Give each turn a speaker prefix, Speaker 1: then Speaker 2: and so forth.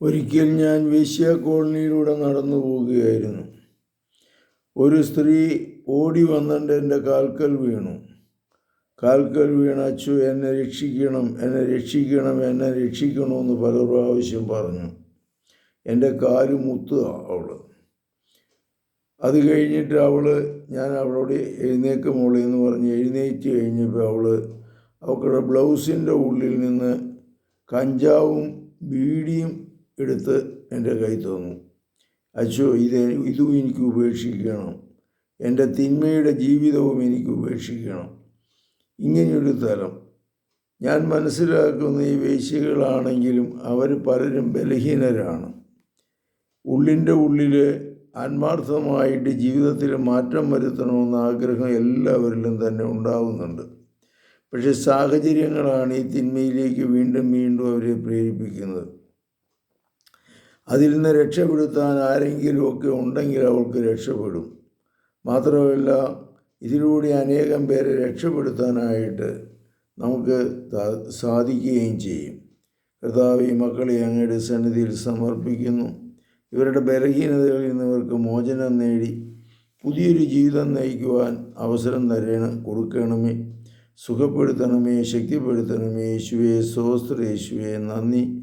Speaker 1: ഒരിക്കൽ ഞാൻ വേശ്യ കോളനിയിലൂടെ നടന്നു പോവുകയായിരുന്നു. ഒരു സ്ത്രീ ഓടി വന്നിട്ട് എന്റെ കാൽക്കൽ വീണു. കാൽക്കൽ വീണ അച്ചു എന്നെ രക്ഷിക്കണം എന്നെ രക്ഷിക്കണം എന്നെ രക്ഷിക്കണമെന്ന് പല പ്രാവശ്യം പറഞ്ഞു. എന്റെ കാൽ മുത്തു അവൾ അത് കഴിഞ്ഞിട്ട് അവൾ ഞാൻ അവളോട് എഴുന്നേക്ക് മോളി എന്ന് പറഞ്ഞ് എഴുന്നേറ്റ് കഴിഞ്ഞപ്പോൾ അവൾ അവളുടെ ബ്ലൗസിന്റെ ഉള്ളിൽ നിന്ന് കഞ്ചാവും ബീഡിയും എടുത്ത് എന്റെ കൈ തന്നു അച്ഛോ ഇത് ഇതും എനിക്ക് ഉപേക്ഷിക്കണം. എന്റെ തിന്മയുടെ ജീവിതവും എനിക്ക് ഉപേക്ഷിക്കണം. ഇങ്ങനെയൊരു തലം ഞാൻ മനസ്സിലാക്കുന്ന ഈ വേശ്യകളാണെങ്കിലും അവർ പലരും ബലഹീനരാണ്. ഉള്ളിന്റെ ഉള്ളിൽ ആത്മാർത്ഥമായിട്ട് ജീവിതത്തിൽ മാറ്റം വരുത്തണമെന്ന ആഗ്രഹം എല്ലാവരിലും തന്നെ ഉണ്ടാകുന്നുണ്ട് പക്ഷേ സാഹചര്യങ്ങളാണ് ഈ തിന്മയിലേക്ക് വീണ്ടും വീണ്ടും അവരെ പ്രേരിപ്പിക്കുന്നത്. അതിൽ നിന്ന് രക്ഷപ്പെടുത്താൻ ആരെങ്കിലുമൊക്കെ ഉണ്ടെങ്കിൽ അവൾക്ക് രക്ഷപ്പെടും. മാത്രമല്ല ഇതിലൂടെ അനേകം പേരെ രക്ഷപ്പെടുത്താനായിട്ട് നമുക്ക് സാധിക്കുകയും ചെയ്യും. കർത്താവ് ഈ മക്കളെ അങ്ങയുടെ സന്നിധിയിൽ സമർപ്പിക്കുന്നു. ഇവരുടെ ബലഹീനതകളിൽ നിന്ന് ഇവർക്ക് മോചനം നേടി പുതിയൊരു ജീവിതം നയിക്കുവാൻ അവസരം തരണം കൊടുക്കണമേ. സുഖപ്പെടുത്തണമേ ശക്തിപ്പെടുത്തണമേ. യേശുവേ സ്വസ്ത്ര യേശുവേ. നന്ദി.